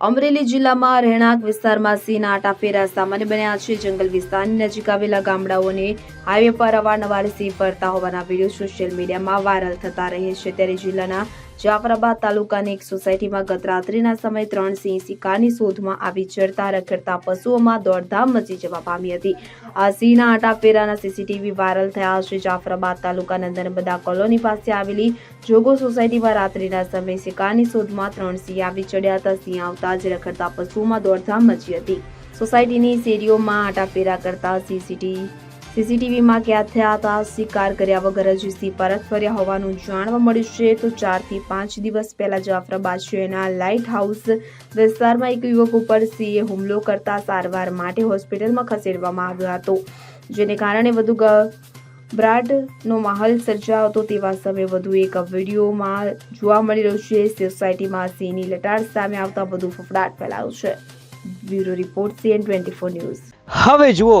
અમરેલી જિલ્લામાં રહેણાંક વિસ્તારમાં સિંહના આટાફેરા સામાન્ય બન્યા છે. જંગલ વિસ્તારની નજીક આવેલા ગામડાઓને હાઈવે પર અવારનવાર સિંહ ફરતા હોવાના વીડિયો સોશિયલ મીડિયામાં વાયરલ થતા રહે છે. ત્યારે જિલ્લાના જાફરાબાદ તાલુકાની એક સોસાયટીમાં ગત રાત્રિના સમયે ત્રણ સિંહ શિકારની શોધમાં આવી ચડતા રખડતા પશુઓમાં દોડધામ મચી જવા પામી હતી. આ સિંહના આટાફેરાના સીસીટીવી વાયરલ થયા. છે જાફરાબાદ તાલુકાના નર્મદા કોલોની પાસે આવેલી જોગો સોસાયટીમાં રાત્રિના સમયે શિકારની શોધમાં ત્રણ સિંહ આવી ચડ્યા હતા. સિંહ આવતા જ રખડતા પશુઓમાં દોડધામ મચી હતી. સોસાયટીની શેરીઓમાં આટાફેરા કરતા સીસીટીવી સીસીટીવીમાં કેદ થયા હતા. શિકાર કર્યા વગર જ સિંહ પરત ફર્યા હોવાનું જાણવા મળ્યું છે. તો ચારથી પાંચ દિવસ પહેલા જાફરાબાદ શહેરના લાઇટ હાઉસ વિસ્તારમાં એક યુવક ઉપર સિંહે હુમલો કરતા સારવાર માટે હોસ્પિટલમાં ખસેડવામાં આવ્યો હતો, જેને કારણે વધુ બ્રાડનો માહોલ સર્જાયો હતો તેવા સમયે વધુ એક વિડીયોમાં જોવા મળી રહ્યું છે. સોસાયટીમાં સિંહની લટાર સામે આવતા વધુ ફફડાટ ફેલાયો છે. Bureau report CN twenty four news. હવે જુઓ